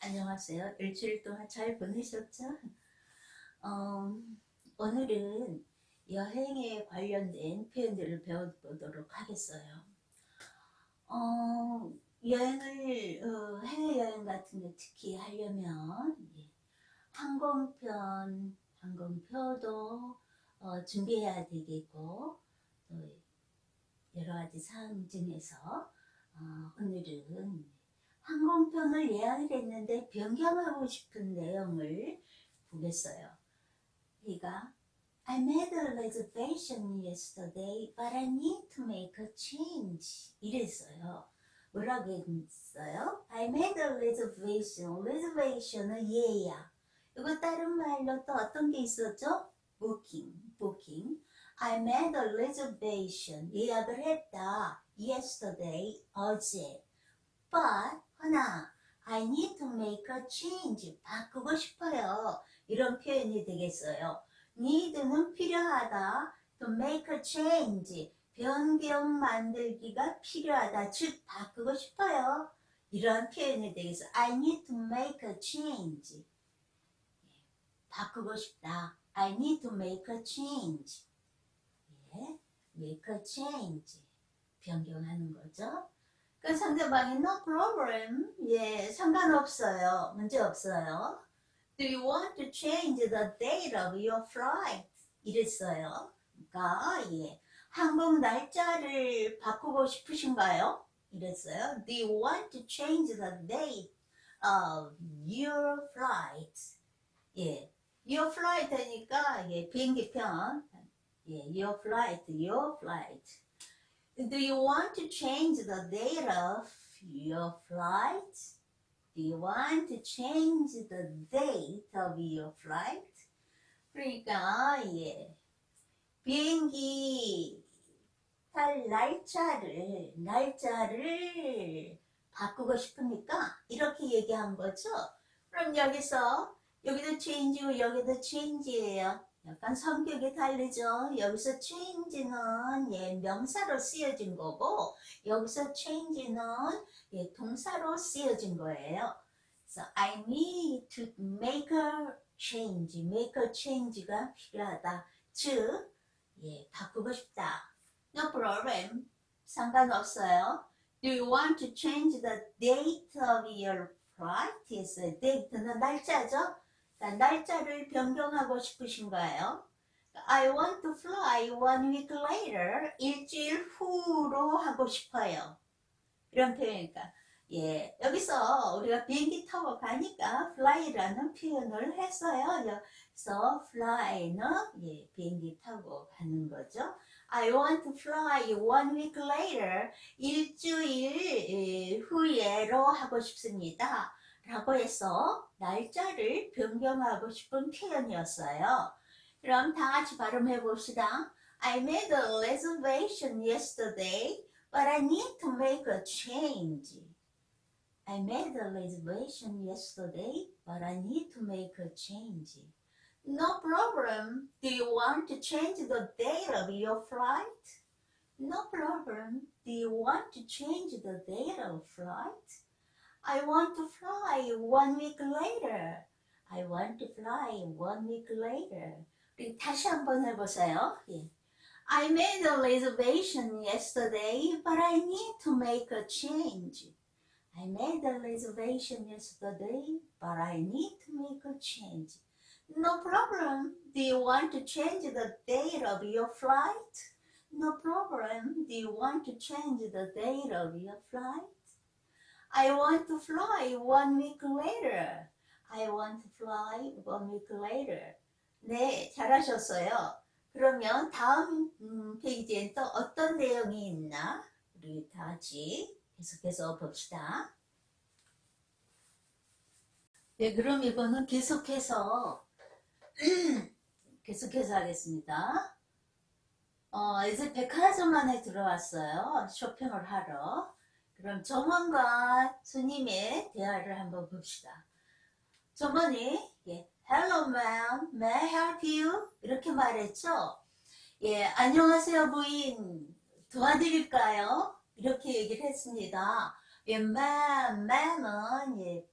안녕하세요. 일주일 동안 잘 보내셨죠? 어, 오늘은 여행에 관련된 표현들을 배워보도록 하겠어요. 어, 여행을, 어, 해외여행 같은 거 특히 하려면, 예, 항공편, 항공표도 어, 준비해야 되겠고, 또 여러 가지 사항 중에서, 어, 오늘은 항공편을 예약을 했는데 변경하고 싶은 내용을 보겠어요. 그러니까 I made a reservation yesterday, but I need to make a change. 이랬어요. 뭐라고 했어요? I made a reservation. reservation은 예약. 이거 다른 말로 또 어떤 게 있었죠? booking, booking. I made a reservation. 예약을 했다. yesterday, 어제. But, 허나, I need to make a change. 바꾸고 싶어요. 이런 표현이 되겠어요. need는 필요하다. to make a change. 변경 만들기가 필요하다. 즉, 바꾸고 싶어요. 이런 표현이 되겠어요. I need to make a change. 바꾸고 싶다. I need to make a change. 예, make a change. 변경하는 거죠. 그 상대방이 no problem. 예, 상관없어요. 문제 없어요. Do you want to change the date of your flight? 이랬어요. 그러니까 예, 항공 날짜를 바꾸고 싶으신가요? 이랬어요. Do you want to change the date of your flight? 예, your flight 하니까 예, 비행기 편 예, your flight, your flight. Do you want to change the date of your flight? Do you want to change the date of your flight? 그러니까 예. 비행기 탈 날짜를 날짜를 바꾸고 싶으니까 이렇게 얘기한 거죠. 그럼 여기서 여기도 change고 여기도 change예요. 약간 성격이 다르죠. 여기서 change는 예, 명사로 쓰여진 거고 여기서 change는 예, 동사로 쓰여진 거예요. 그래서 I need to make a change, make a change가 필요하다. 즉, 예, 바꾸고 싶다. No problem. 상관없어요. Do you want to change the date of your? 했어요. date는 날짜죠. 날짜를 변경하고 싶으신 거예요. I want to fly one week later. 일주일 후로 하고 싶어요. 이런 표현이니까. 예, 여기서 우리가 비행기 타고 가니까 fly라는 표현을 했어요. 그래서 fly는 예, 비행기 타고 가는 거죠. I want to fly one week later. 일주일 예, 후에로 하고 싶습니다. 라고 해서 날짜를 변경하고 싶은 표현이었어요. 그럼 다 같이 발음해 봅시다. I made a reservation yesterday, but I need to make a change. I made a reservation yesterday, but I need to make a change. No problem. Do you want to change the date of your flight? No problem. Do you want to change the date of flight? I want to fly one week later. I want to fly one week later. 우리 다시 한번 해보세요. 예. I made a reservation yesterday, but I need to make a change. I made a reservation yesterday, but I need to make a change. No problem. Do you want to change the date of your flight? No problem. Do you want to change the date of your flight? I want to fly one week later. I want to fly one week later. 네, 잘하셨어요. 그러면 다음 음, 페이지엔 또 어떤 내용이 있나? 우리 다 같이 계속해서 봅시다. 네, 그럼 이거는 계속해서 계속해서 하겠습니다. 어, 이제 백화점 안에 들어왔어요. 쇼핑을 하러. 그럼 점원과 손님의 대화를 한번 봅시다. 점원이 예, Hello ma'am, may I help you? 이렇게 말했죠. 예, 안녕하세요 부인, 도와드릴까요? 이렇게 얘기를 했습니다. 예, ma'am, ma'am은 예,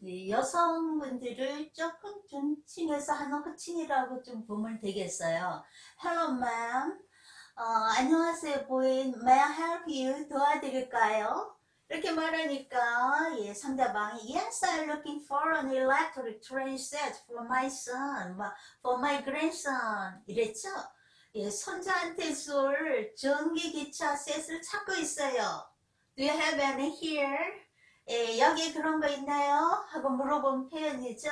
이 여성분들을 조금 존칭해서 하는 호칭이라고 좀 보면 되겠어요. Hello, ma'am. 어, 안녕하세요, 부인. May I help you? 도와드릴까요? 이렇게 말하니까 예, 상대방이 Yes, I'm looking for an electric train set for my son, 막 for my grandson 이랬죠? 예, 손자한테 쏠 전기 기차 셋을 찾고 있어요. Do you have any here? 예, 여기 그런 거 있나요? 하고 물어본 표현이죠.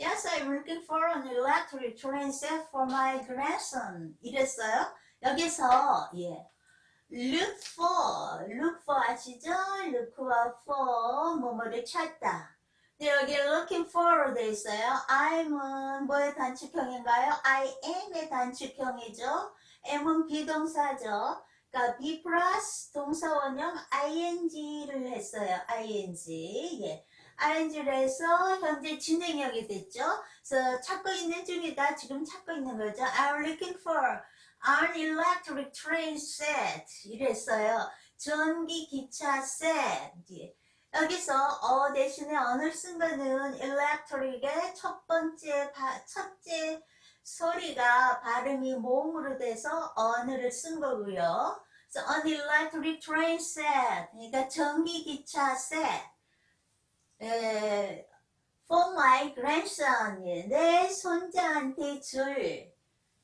Yes, I'm looking for an electric train set for my grandson. 이랬어요. 여기서 예, look for, look for 아시죠? look와 for 뭐뭐를 찾다. 근데 여기 looking for 돼 있어요. I'm은 뭐의 단축형인가요? I am의 단축형이죠. am은 비동사죠. 그러니까 be 플러스 동사 원형 ing를 했어요. ing. 예. ing를 해서 현재 진행형이 됐죠. 그래서 찾고 있는 중이다. 지금 찾고 있는 거죠. I'm looking for an electric train set. 이랬어요. 전기 기차 set. 예. 여기서 어 대신에 쓴 거는 electric의 첫 번째 바, 첫째 소리가 발음이 모음으로 돼서 언어를 쓴 거고요. 그래서 an electric train set. 그러니까 전기 기차 set. 에, for my grandson. 예, 내 손자한테 줄.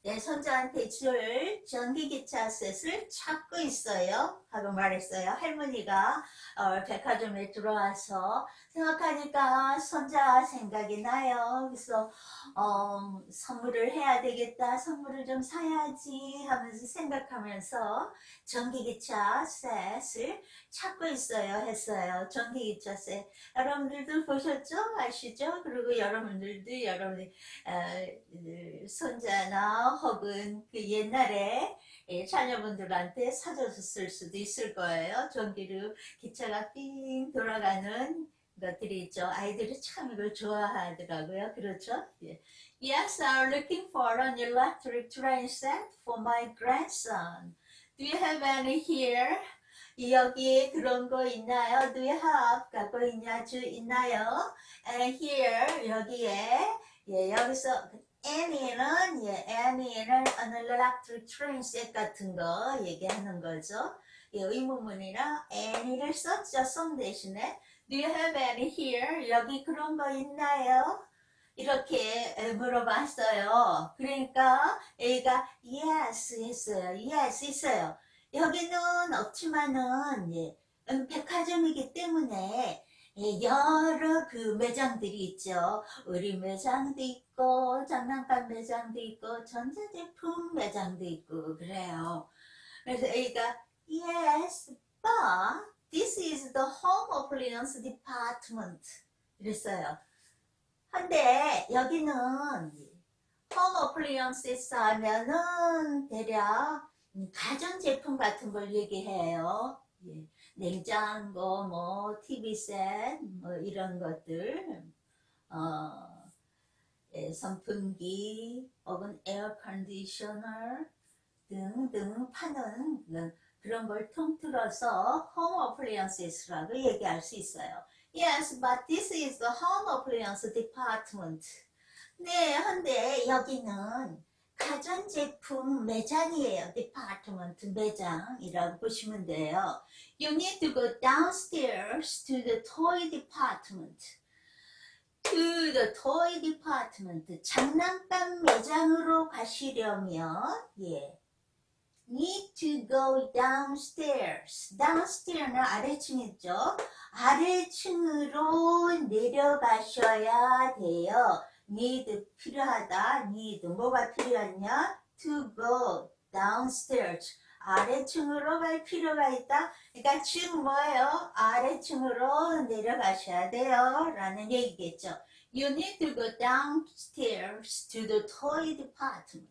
내 손자한테 줄 전기기차 셋을 찾고 있어요. 하고 말했어요. 할머니가 어, 백화점에 들어와서 생각하니까 손자 생각이 나요. 그래서 어, 선물을 해야 되겠다. 선물을 좀 사야지 하면서 생각하면서 전기기차 셋을 찾고 있어요. 했어요. 전기기차 셋. 여러분들도 보셨죠? 아시죠? 그리고 여러분들도 여러분들 어, 손자나 혹은 그 옛날에 예, 자녀분들한테 사줬을 수도 있을 거예요. 전기로 기차가 삥 돌아가는 것들이 있죠. 아이들이 참 이걸 좋아하더라고요. 그렇죠? 예. Yes, I'm looking for an electric train set for my grandson. Do you have any here? 여기 그런 거 있나요? Do you have? 갖고 있냐? 주 있나요? And here 여기에 예, 여기서 Annie는 예, Annie는 an electric train set 같은 거 얘기하는 거죠. 예, 의문문이라 Annie를 썼죠. 송 대신에 Do you have any here? 여기 그런 거 있나요? 이렇게 에, 물어봤어요. 그러니까 A가 yes 했어요. yes 있어요. 여기는 없지만은 예, 음, 백화점이기 때문에 예, 여러 그 매장들이 있죠. 의류 매장도 있고, 장난감 매장도 있고, 전자제품 매장도 있고, 그래요. 그래서 A가 Yes, but is the home appliance department. 이랬어요. 근데 여기는 home appliances 하면은 대략 음, 가전제품 같은 걸 얘기해요. 예. 냉장고, 뭐, TV셋, 뭐, 이런 것들, 어, 예, 선풍기, 혹은 에어컨디셔너 등등 파는 그- 그런 걸 통틀어서 home appliances라고 얘기할 수 있어요. Yes, but this is the home appliance department. 네, 근데 여기는 가전제품 매장이에요. 디파트먼트 매장이라고 보시면 돼요. You need to go downstairs to the toy department. To the toy department. 장난감 매장으로 가시려면, 예. Need to go downstairs. downstairs는 아래층이죠. 아래층으로 내려가셔야 돼요. need 필요하다. need 뭐가 필요하냐? to go downstairs 아래층으로 갈 필요가 있다. 그러니까 층 뭐예요? 아래층으로 내려가셔야 돼요. 라는 얘기겠죠. You need to go downstairs to the toy department.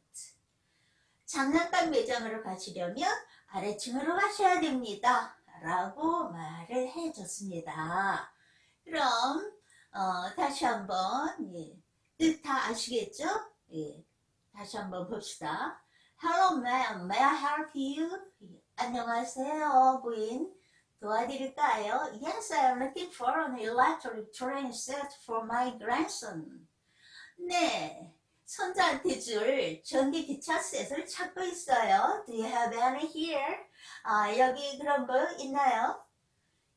장난감 매장으로 가시려면 아래층으로 가셔야 됩니다. 라고 말을 해줬습니다. 그럼 어, 다시 한번 예. 뜻다 아시겠죠? 예. 다시 한번 봅시다. Hello, ma'am. May I help you? 예. 안녕하세요, 부인. 도와드릴까요? Yes, I'm looking for an electric train set for my grandson. 네, 손자한테 줄 전기 기차 셋을 찾고 있어요. Do you have any here? 아, 여기 그런 거 있나요?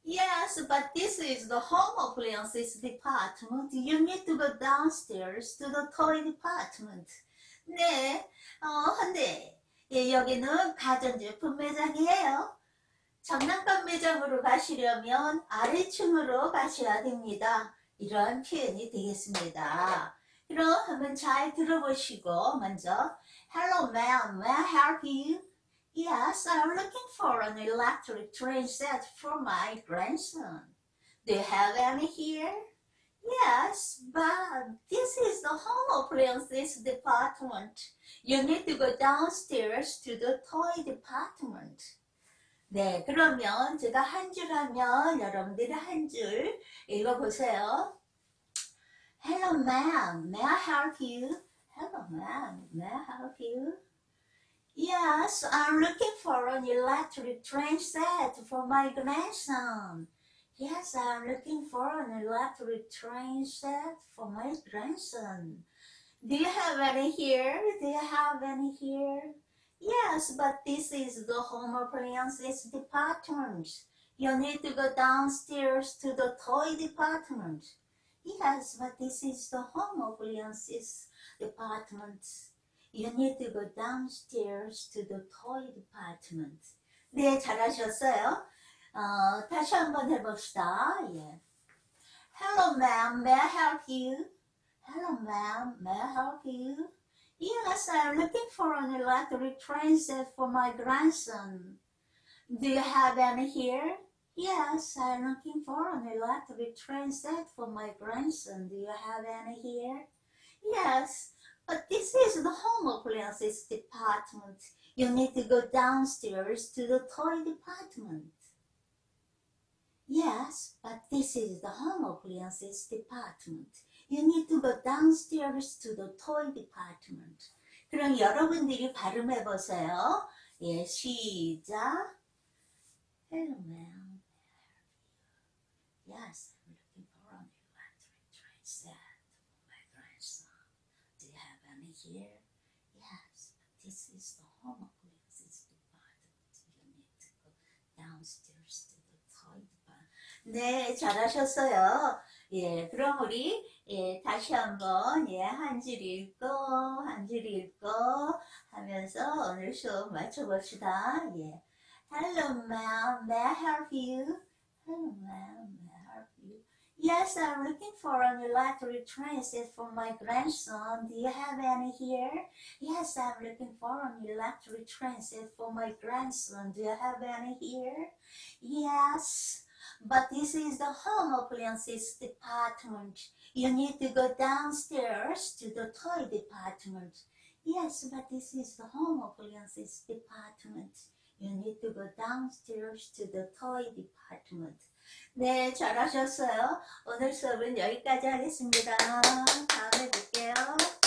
Yes, but this is the home appliances department. You need to go downstairs to the toy department. 네, 어, 근데 예, 여기는 가전제품 매장이에요. 장난감 매장으로 가시려면 아래층으로 가셔야 됩니다. 이러한 표현이 되겠습니다. 그럼 한번 잘 들어보시고 먼저 Hello ma'am, may I help you? Yes, I'm looking for an electric train set for my grandson. Do you have any here? Yes, but this is the home appliances department. You need to go downstairs to the toy department. 네, 그러면 제가 한 줄 하면 여러분들이 한 줄 읽어보세요. Hello, ma'am. May I help you? Hello, ma'am. May I help you? Yes, I'm looking for an electric train set for my grandson. Yes, I'm looking for an electric train set for my grandson. Do you have any here? Do you have any here? Yes, but this is the home appliances department. You need to go downstairs to the toy department. Yes, but this is the home appliances department. You need to go downstairs to the toy department. 네, 잘하셨어요. 어, 다시 한번 해봅시다. 예. Hello, ma'am. May I help you? Hello, ma'am. May I help you? Yes, I'm looking for an electric train set for my grandson. Do you have any here? Yes, I'm looking for an electric train set for my grandson. Do you have any here? Yes, but this is the home appliances department. You need to go downstairs to the toy department. Yes, but this is the home appliances department. You need to go downstairs to the toy department. 그럼 여러분들이 발음해 보세요. 예, 시작. Hello, ma'am. Yes, I'm looking for an electric train set for my grandson. Do you have any here? Yes, but this is the home appliances department. You need to go downstairs to the toy department. 네, 잘하셨어요. 예, 그럼 우리 예, 다시 한번 예, 한 줄 읽고 한 줄 읽고 하면서 오늘 수업 마쳐봅시다. 예. Hello, ma'am. May I help you? Hello, ma'am. Yes, I'm looking for an electric train set for my grandson. Do you have any here? Yes, I'm looking for an electric train set for my grandson. Do you have any here? Yes, but this is the home appliances department. You need to go downstairs to the toy department. Yes, but this is the home appliances department. You need to go downstairs to the toy department. 네, 잘하셨어요. 오늘 수업은 여기까지 하겠습니다. 다음에 뵐게요.